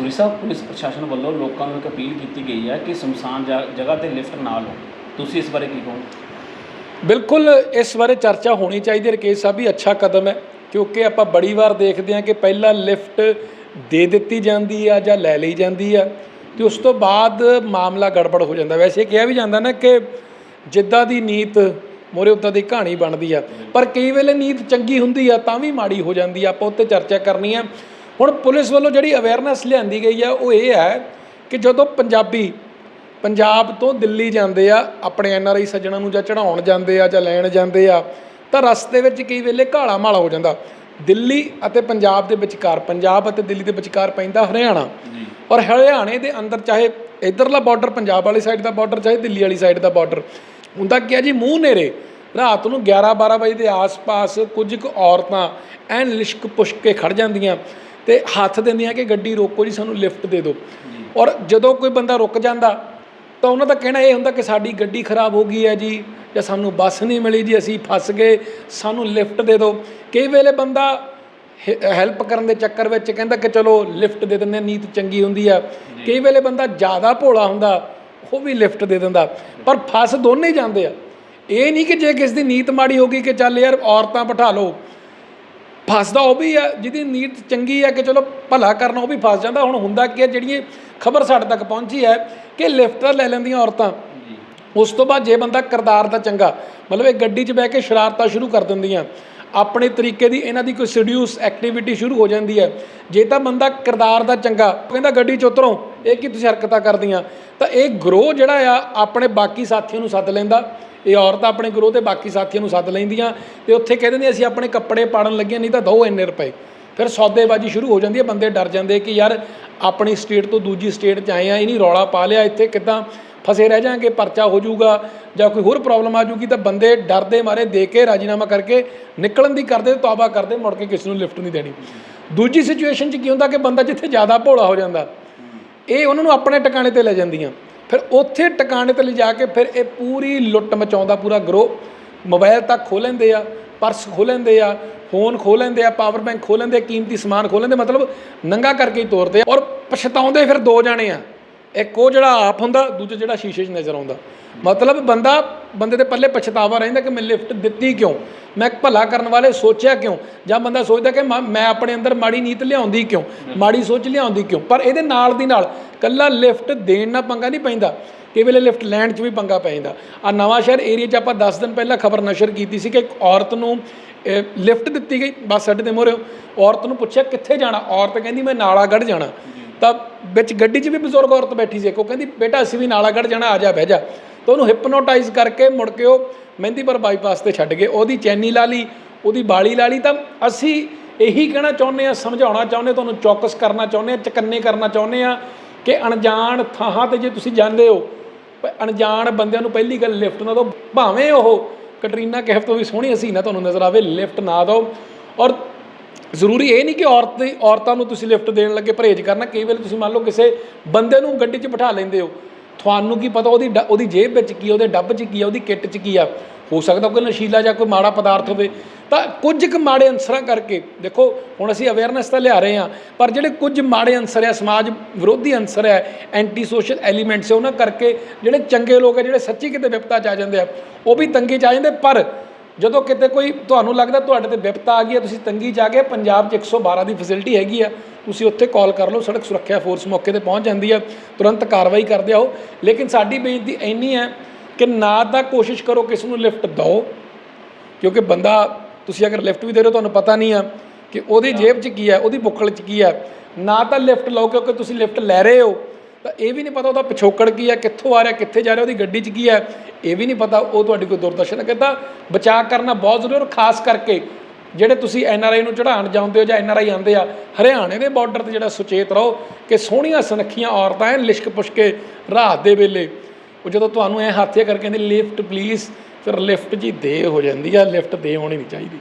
ਸੂਰੀ ਸਾਹਿਬ police ਪ੍ਰਸ਼ਾਸਨ ਵੱਲੋਂ ਲੋਕਾਂ ਨੂੰ ਇੱਕ ਅਪੀਲ ਕੀਤੀ ਗਈ ਹੈ ਕਿ ਸ਼ਮਸ਼ਾਨ ਜਾ- ਜਗ੍ਹਾ ਤੇ ਲਿਫਟ ਨਾ ਲਓ। ਤੁਸੀਂ ਇਸ ਬਾਰੇ ਕੀ ਕਹੋਗੇ? ਬਿਲਕੁਲ, ਇਸ ਬਾਰੇ ਚਰਚਾ ਹੋਣੀ ਚਾਹੀਦੀ ਹੈ। ਰਕੇਸ਼ ਸਾਹਿਬ ਵੀ ਅੱਛਾ ਕਦਮ ਹੈ, ਕਿਉਂਕਿ ਆਪਾਂ ਬੜੀ ਵਾਰ ਦੇਖਦੇ ਹਾਂ ਕਿ ਪਹਿਲਾਂ ਲਿਫਟ ਦੇ ਦਿੱਤੀ ਜਾਂਦੀ ਆ ਜਾਂ ਲੈ ਲਈ ਜਾਂਦੀ ਆ ਤੇ ਉਸ ਤੋਂ ਬਾਅਦ ਮਾਮਲਾ ਗੜਬੜ ਹੋ ਜਾਂਦਾ। ਵੈਸੇ ਕਿਹਾ ਵੀ ਜਾਂਦਾ ਨਾ ਕਿ ਜਿੱਦਾਂ ਦੀ ਨੀਤ, ਮੋਰੇ ਉੱਦਾਂ ਦੀ ਕਹਾਣੀ ਬਣਦੀ ਆ। ਪਰ ਕਈ ਵੇਲੇ ਨੀਤ ਚੰਗੀ ਹੁੰਦੀ ਆ ਤਾਂ ਵੀ ਮਾੜੀ ਹੋ ਜਾਂਦੀ ਆ। ਆਪਾਂ ਉੱਤੇ ਚਰਚਾ ਕਰਨੀ ਆ। ਹੁਣ ਪੁਲਿਸ ਵੱਲੋਂ ਜਿਹੜੀ ਅਵੇਅਰਨੈਸ ਲਿਆਂਦੀ ਗਈ ਆ ਉਹ ਇਹ ਹੈ ਕਿ ਜਦੋਂ ਪੰਜਾਬੀ ਪੰਜਾਬ ਤੋਂ ਦਿੱਲੀ ਜਾਂਦੇ ਆ ਆਪਣੇ ਐਨ ਆਰ ਆਈ ਸੱਜਣਾ ਨੂੰ ਜਾਂ ਚੜਾਉਣ ਜਾਂਦੇ ਆ ਜਾਂ ਲੈਣ ਜਾਂਦੇ ਆ ਤਾਂ ਰਸਤੇ ਵਿੱਚ ਕਈ ਵੇਲੇ ਘਾਲਾ ਮਾਲਾ ਹੋ ਜਾਂਦਾ। ਦਿੱਲੀ ਅਤੇ ਪੰਜਾਬ ਦੇ ਵਿਚਕਾਰ ਪੰਜਾਬ ਅਤੇ ਦਿੱਲੀ ਦੇ ਵਿਚਕਾਰ ਪੈਂਦਾ ਹਰਿਆਣਾ। ਔਰ ਹਰਿਆਣੇ ਦੇ ਅੰਦਰ ਚਾਹੇ ਇਧਰਲਾ ਬਾਰਡਰ ਪੰਜਾਬ ਵਾਲੀ ਸਾਈਡ ਦਾ ਬਾਰਡਰ ਚਾਹੇ ਦਿੱਲੀ ਵਾਲੀ ਸਾਈਡ ਦਾ ਬਾਰਡਰ ਹੁੰਦਾ ਕੀ ਆ ਜੀ ਮੂੰਹ ਨੇਰੇ ਰਾਤ ਨੂੰ 11 12 ਵਜੇ ਦੇ ਆਸ-ਪਾਸ ਕੁਝ ਕੁ ਔਰਤਾਂ ਐਨ ਲਿਸ਼ਕ ਪੁਸ਼ਕ ਕੇ ਖੜ ਜਾਂਦੀਆਂ। ਤੇ ਹੱਥ ਦਿੰਦੀਆਂ ਕਿ ਗੱਡੀ ਰੋਕੋ ਜੀ, ਸਾਨੂੰ ਲਿਫਟ ਦੇ ਦਿਓ। ਔਰ ਜਦੋਂ ਕੋਈ ਬੰਦਾ ਰੁਕ ਜਾਂਦਾ, ਤਾਂ ਉਹਨਾਂ ਦਾ ਕਹਿਣਾ ਇਹ ਹੁੰਦਾ ਕਿ ਸਾਡੀ ਗੱਡੀ ਖਰਾਬ ਹੋ ਗਈ ਹੈ ਜੀ, ਜਾਂ ਸਾਨੂੰ ਬੱਸ ਨਹੀਂ ਮਿਲੀ ਜੀ, ਅਸੀਂ ਫਸ ਗਏ, ਸਾਨੂੰ ਲਿਫਟ ਦੇ ਦਿਓ। ਕਈ ਵੇਲੇ ਬੰਦਾ ਹੈਲਪ ਕਰਨ ਦੇ ਚੱਕਰ ਵਿੱਚ ਕਹਿੰਦਾ ਕਿ ਚਲੋ ਲਿਫਟ ਦੇ ਦਿੰਦੇ ਨੀਤ ਚੰਗੀ ਹੁੰਦੀ ਆ। ਕਈ ਵੇਲੇ ਬੰਦਾ ਜ਼ਿਆਦਾ ਭੋਲਾ ਹੁੰਦਾ, ਉਹ ਵੀ ਲਿਫਟ ਦੇ ਦਿੰਦਾ। ਪਰ ਫਸ ਦੋਨੇ ਜਾਂਦੇ ਆ। ਇਹ ਨਹੀਂ ਕਿ ਜੇ ਕਿਸ ਦੀ ਨੀਤ ਮਾੜੀ ਹੋ ਗਈ ਕਿ ਚੱਲ ਯਾਰ ਔਰਤਾਂ ਬਿਠਾ ਲਓ ਫਸਦਾ ਉਹ ਵੀ ਆ ਜਿਹਦੀ ਨੀਤ ਚੰਗੀ ਆ ਕਿ ਚਲੋ ਭਲਾ ਕਰਨਾ ਉਹ ਵੀ ਫਸ ਜਾਂਦਾ। ਹੁਣ ਹੁੰਦਾ ਕੀ ਹੈ ਜਿਹੜੀ ਖਬਰ ਸਾਡੇ ਤੱਕ ਪਹੁੰਚੀ ਹੈ ਕਿ ਲਿਫਟ ਲੈ ਲੈਂਦੀਆਂ ਔਰਤਾਂ ਉਸ ਤੋਂ ਬਾਅਦ ਜੇ ਬੰਦਾ ਕਰਦਾਰ ਦਾ ਚੰਗਾ ਮਤਲਬ ਇਹ ਗੱਡੀ 'ਚ ਬਹਿ ਕੇ ਸ਼ਰਾਰਤਾਂ ਸ਼ੁਰੂ ਕਰ ਦਿੰਦੀਆਂ। ਆਪਣੇ ਤਰੀਕੇ ਦੀ ਇਹਨਾਂ ਦੀ ਕੋਈ ਸਡਿਊਸ ਐਕਟੀਵਿਟੀ ਸ਼ੁਰੂ ਹੋ ਜਾਂਦੀ ਹੈ। ਜੇ ਤਾਂ ਬੰਦਾ ਕਰਦਾਰ ਦਾ ਚੰਗਾ ਕਹਿੰਦਾ ਗੱਡੀ 'ਚ ਉਤਰੋ ਇਹ ਕੀ ਤੁਸੀਂ ਹਰਕਤਾਂ ਕਰਦੀਆਂ? ਤਾਂ ਇਹ ਗਰੋਹ ਜਿਹੜਾ ਆ, ਆਪਣੇ ਬਾਕੀ ਸਾਥੀਆਂ ਨੂੰ ਸੱਦ ਲੈਂਦਾ। ਇਹ ਔਰਤ ਆਪਣੇ ਗਰੋਹ ਤੇ ਬਾਕੀ ਸਾਥੀਆਂ ਨੂੰ ਸੱਦ ਲੈਂਦੀਆਂ ਤੇ ਉੱਥੇ ਕਹਿ ਦਿੰਦੇ ਅਸੀਂ ਆਪਣੇ ਕੱਪੜੇ ਪਾੜਨ ਲੱਗੇ ਨਹੀਂ ਤਾਂ ਦੋ ਇੰਨੇ ਰੁਪਏ। ਫਿਰ ਸੌਦੇਬਾਜ਼ੀ ਸ਼ੁਰੂ ਹੋ ਜਾਂਦੀ ਹੈ, ਬੰਦੇ ਡਰ ਜਾਂਦੇ ਕਿ ਯਾਰ ਆਪਣੀ ਸਟੇਟ ਤੋਂ ਦੂਜੀ ਸਟੇਟ 'ਚ ਆਏ ਆ, ਇਹ ਨਹੀਂ ਰੌਲਾ ਪਾ ਲਿਆ, ਇੱਥੇ ਕਿਦਾਂ ਫਸੇ ਰਹਿ ਜਾਾਂਗੇ, ਪਰਚਾ ਹੋ ਜਾਊਗਾ ਜਾਂ ਕੋਈ ਹੋਰ ਪ੍ਰੋਬਲਮ ਆ ਜਾਊਗੀ, ਤਾਂ ਬੰਦੇ ਡਰਦੇ ਮਾਰੇ ਦੇ ਕੇ ਰਾਜੀਨਾਮਾ ਕਰਕੇ ਨਿਕਲਣ ਦੀ ਕਰਦੇ ਤੌਬਾ ਕਰਦੇ, ਮੁੜ ਕੇ ਕਿਸੇ ਨੂੰ ਲਿਫਟ ਨਹੀਂ ਦੇਣੀ। ਦੂਜੀ ਸਿਚੁਏਸ਼ਨ 'ਚ ਕੀ ਹੁੰਦਾ ਕਿ ਬੰਦਾ ਜਿੱਥੇ ਜ਼ਿਆਦਾ ਭੋਲਾ ਹੋ ਜਾਂਦਾ ਇਹ ਉਹਨਾਂ ਨੂੰ ਆਪਣੇ ਟਿਕਾਣੇ ਤੇ ਲੈ ਜਾਂਦੀਆਂ। ਫਿਰ ਉੱਥੇ ਟਿਕਾਣੇ ਤੇ ਲਿਜਾ ਕੇ ਫਿਰ ਇਹ ਪੂਰੀ ਲੁੱਟ ਮਚਾਉਂਦਾ ਪੂਰਾ ਗਰੋਹ। ਮੋਬਾਈਲ ਤੱਕ ਖੋਹ ਲੈਂਦੇ ਆ, ਪਰਸ ਖੋਹ ਲੈਂਦੇ ਆ, ਫੋਨ ਖੋਹ ਲੈਂਦੇ ਆ, ਪਾਵਰ ਬੈਂਕ ਖੋਹ ਲੈਂਦੇ ਆ, ਕੀਮਤੀ ਸਮਾਨ ਖੋਹ ਲੈਂਦੇ ਮਤਲਬ ਨੰਗਾ ਕਰਕੇ ਹੀ ਤੋਰਦੇ ਆ। ਔਰ ਪਛਤਾਉਂਦੇ ਫਿਰ ਦੋ ਜਾਣੇ ਆ। ਇੱਕ ਉਹ ਜਿਹੜਾ ਆਪ ਹੁੰਦਾ, ਦੂਜਾ ਜਿਹੜਾ ਸ਼ੀਸ਼ੇ 'ਚ ਨਜ਼ਰ ਆਉਂਦਾ। ਮਤਲਬ ਬੰਦਾ, ਬੰਦੇ ਦੇ ਪੱਲੇ ਪਛਤਾਵਾ ਰਹਿੰਦਾ ਕਿ ਮੈਂ ਲਿਫਟ ਦਿੱਤੀ ਕਿਉਂ? ਮੈਂ ਭਲਾ ਕਰਨ ਵਾਲੇ ਸੋਚਿਆ ਕਿਉਂ? ਜਾਂ ਬੰਦਾ ਸੋਚਦਾ ਕਿ ਮੈਂ ਮੈਂ ਆਪਣੇ ਅੰਦਰ ਮਾੜੀ ਨੀਤ ਲਿਆਉਂਦੀ ਕਿਉਂ? ਮਾੜੀ ਸੋਚ ਲਿਆਉਂਦੀ ਕਿਉਂ? ਪਰ ਇਹਦੇ ਨਾਲ ਦੀ ਨਾਲ ਕੱਲਾ ਲਿਫਟ ਦੇਣ ਨਾਲ ਪੰਗਾ ਨਹੀਂ ਪੈਂਦਾ। ਕਈ ਵੇਲੇ ਲਿਫਟ ਲੈਣ 'ਚ ਵੀ ਪੰਗਾ ਪੈ ਜਾਂਦਾ। ਆ ਨਵਾਂ ਸ਼ਹਿਰ ਏਰੀਆ 'ਚ ਆਪਾਂ 10 ਦਿਨ ਪਹਿਲਾਂ ਖਬਰ ਨਸ਼ਰ ਕੀਤੀ ਸੀ ਕਿ ਇੱਕ ਔਰਤ ਨੂੰ ਲਿਫਟ ਦਿੱਤੀ ਗਈ। ਬੱਸ ਅੱਡੇ ਦੇ ਮੋਰੇ ਔਰਤ ਨੂੰ ਪੁੱਛਿਆ ਕਿੱਥੇ ਜਾਣਾ? ਔਰਤ ਕਹਿੰਦੀ, ਮੈਂ ਨਾਲਾਗੜ੍ਹ ਜਾਣਾ। ਤਾਂ ਵਿੱਚ ਗੱਡੀ 'ਚ ਵੀ ਬਜ਼ੁਰਗ ਔਰਤ ਬੈਠੀ ਸੀ ਕੋ ਕਹਿੰਦੀ, ਬੇਟਾ, ਅਸੀਂ ਵੀ ਨਾਲਾਗੜ੍ਹ ਜਾਣਾ, ਆ ਜਾ, ਬਹਿ ਜਾ। ਤਾਂ ਉਹਨੂੰ ਹਿਪਨੋਟਾਈਜ਼ ਕਰਕੇ ਮੁੜ ਕੇ ਉਹ ਮਹਿੰਦੀਪੁਰ ਬਾਈਪਾਸ ਤੇ ਛੱਡ ਗਏ। ਉਹਦੀ ਚੈਨੀ ਲਾ ਲਈ, ਉਹਦੀ ਬਾਲੀ ਲਾ ਲਈ। ਤਾਂ ਅਸੀਂ ਇਹੀ ਕਹਿਣਾ ਚਾਹੁੰਦੇ ਆ ਸਮਝਾਉਣਾ ਚਾਹੁੰਦੇ ਤੁਹਾਨੂੰ ਚੌਕਸ ਕਰਨਾ ਚਾਹੁੰਦੇ ਆ ਚਕੰਨੇ ਕਰਨਾ ਚਾਹੁੰਦੇ ਆ ਕਿ ਅਣਜਾਣ ਥਾਂ ਤੇ ਜੇ ਤੁਸੀਂ ਜਾਂਦੇ ਹੋ, ਪ- ਅਣਜਾਣ ਬੰਦਿਆਂ ਨੂੰ ਪਹਿਲੀ ਗੱਲ ਲਿਫਟ ਨਾ ਦਿਓ। ਭਾਵੇਂ ਉਹ ਕਟਰੀਨਾ ਕੈਫ ਤੋਂ ਵੀ ਸੋਹਣੀ ਹਸੀਨਾ ਤੁਹਾਨੂੰ ਨਜ਼ਰ ਆਵੇ, ਲਿਫਟ ਨਾ ਦਿਓ। ਔਰ ਜ਼ਰੂਰੀ ਇਹ ਨਹੀਂ ਕਿ ਔਰਤ ਦੀ ਔਰਤਾਂ ਨੂੰ ਤੁਸੀਂ ਲਿਫਟ ਦੇਣ ਲੱਗੇ, ਪਰਹੇਜ਼ ਕਰਨਾ। ਕਈ ਵੇਲੇ ਤੁਸੀਂ ਮੰਨ ਲਓ ਕਿਸੇ ਬੰਦੇ ਨੂੰ ਗੱਡੀ 'ਚ ਬਿਠਾ ਲੈਂਦੇ ਹੋ। ਤੁਹਾਨੂੰ ਕੀ ਪਤਾ ਉਹਦੀ ਡ- ਉਹਦੀ ਜੇਬ ਵਿੱਚ ਕੀ ਆ, ਉਹਦੇ ਡੱਬ 'ਚ ਕੀ ਆ, ਉਹਦੀ ਕਿੱਟ 'ਚ ਕੀ ਆ। ਹੋ ਸਕਦਾ ਕੋਈ ਨਸ਼ੀਲਾ ਜਾਂ ਕੋਈ ਮਾੜਾ ਪਦਾਰਥ ਹੋਵੇ। ਤਾਂ ਕੁਝ ਕੁ ਮਾੜੇ ਅਨਸਰਾਂ ਕਰਕੇ, ਦੇਖੋ, ਹੁਣ ਅਸੀਂ ਅਵੇਅਰਨੈਸ ਤਾਂ ਲਿਆ ਰਹੇ ਹਾਂ, ਪਰ ਜਿਹੜੇ ਕੁਝ ਮਾੜੇ ਅਨਸਰ ਆ, ਸਮਾਜ ਵਿਰੋਧੀ ਅਨਸਰ ਹੈ ਐਂਟੀ ਸੋਸ਼ਲ ਐਲੀਮੈਂਟਸ ਉਹਨਾਂ ਕਰਕੇ ਜਿਹੜੇ ਚੰਗੇ ਲੋਕ ਆ, ਜਿਹੜੇ ਸੱਚੀ ਕਿਤੇ ਵਿਪਤਾ ਚ ਆ ਜਾਂਦੇ ਆ, ਉਹ ਵੀ ਤੰਗੀ ਚ ਆ ਜਾਂਦੇ, ਪਰ ਜਦੋਂ ਕਿਤੇ ਕੋਈ ਤੁਹਾਨੂੰ ਲੱਗਦਾ ਤੁਹਾਡੇ ਤੇ ਵਿਪਤਾ ਆ ਗਈ ਹੈ, ਤੁਸੀਂ ਤੰਗੀ ਜਾ ਕੇ ਪੰਜਾਬ 'ਚ 112 ਦੀ ਫੈਸਿਲਿਟੀ ਹੈਗੀ ਆ, ਤੁਸੀਂ ਉੱਥੇ ਕਾਲ ਕਰ ਲਓ, ਸੜਕ ਸੁਰੱਖਿਆ ਫੋਰਸ ਮੌਕੇ ਤੇ ਪਹੁੰਚ ਜਾਂਦੀ ਹੈ ਤੁਰੰਤ ਕਾਰਵਾਈ ਕਰਦੇ ਆਓ। ਲੇਕਿਨ ਸਾਡੀ ਬੇਨਤੀ ਇੰਨੀ ਹੈ ਕਿ ਨਾ ਤਾਂ ਕੋਸ਼ਿਸ਼ ਕਰੋ ਕਿਸ ਨੂੰ ਲਿਫਟ ਦਿਓ, ਕਿਉਂਕਿ ਬੰਦਾ, ਤੁਸੀਂ ਅਗਰ ਲਿਫਟ ਵੀ ਦੇ ਰਹੇ ਹੋ, ਤੁਹਾਨੂੰ ਪਤਾ ਨਹੀਂ ਆ ਕਿ ਉਹਦੀ ਜੇਬ 'ਚ ਕੀ ਹੈ, ਉਹਦੀ ਬੁੱਕਲ 'ਚ ਕੀ ਹੈ। ਨਾ ਤਾਂ ਲਿਫਟ ਲਓ, ਕਿਉਂਕਿ ਤੁਸੀਂ ਲਿਫਟ ਲੈ ਰਹੇ ਹੋ। ਤਾਂ ਇਹ ਵੀ ਨਹੀਂ ਪਤਾ ਉਹਦਾ ਪਿਛੋਕੜ ਕੀ ਹੈ, ਕਿੱਥੋਂ ਆ ਰਿਹਾ, ਕਿੱਥੇ ਜਾ ਰਿਹਾ, ਉਹਦੀ ਗੱਡੀ 'ਚ ਕੀ ਹੈ ਇਹ ਵੀ ਨਹੀਂ ਪਤਾ, ਉਹ ਤੁਹਾਡੀ ਕੋਈ ਦੁਰਦਰਸ਼ਨ ਹੈ। ਕਹਿੰਦਾ ਬਚਾਅ ਕਰਨਾ ਬਹੁਤ ਜ਼ਰੂਰੀ ਔਰ ਖਾਸ ਕਰਕੇ ਜਿਹੜੇ ਤੁਸੀਂ ਐਨ ਆਰ ਆਈ ਨੂੰ ਚੜਾਉਣ ਜਾਂਦੇ ਹੋ ਜਾਂ ਐਨ ਆਰ ਆਈ ਆਉਂਦੇ ਆ, ਹਰਿਆਣੇ ਦੇ ਬਾਰਡਰ ਤੇ ਜਿਹੜਾ ਸੁਚੇਤ ਰਹੋ ਕਿ ਸੋਹਣੀਆਂ ਸੁਨੱਖੀਆਂ ਔਰਤਾਂ ਐ ਲਿਸ਼ਕ ਪੁਸ਼ਕ ਕੇ ਰਾਤ ਦੇ ਵੇਲੇ। ਉਹ ਜਦੋਂ ਤੁਹਾਨੂੰ ਐ ਹੱਥੇ ਕਰਕੇ ਕਹਿੰਦੇ ਲਿਫਟ ਪਲੀਜ਼ ਫਿਰ ਲਿਫਟ ਜੀ ਦੇ ਹੋ ਜਾਂਦੀ ਆ ਲਿਫਟ ਦੇ ਹੋਣੀ ਨਹੀਂ ਚਾਹੀਦੀ।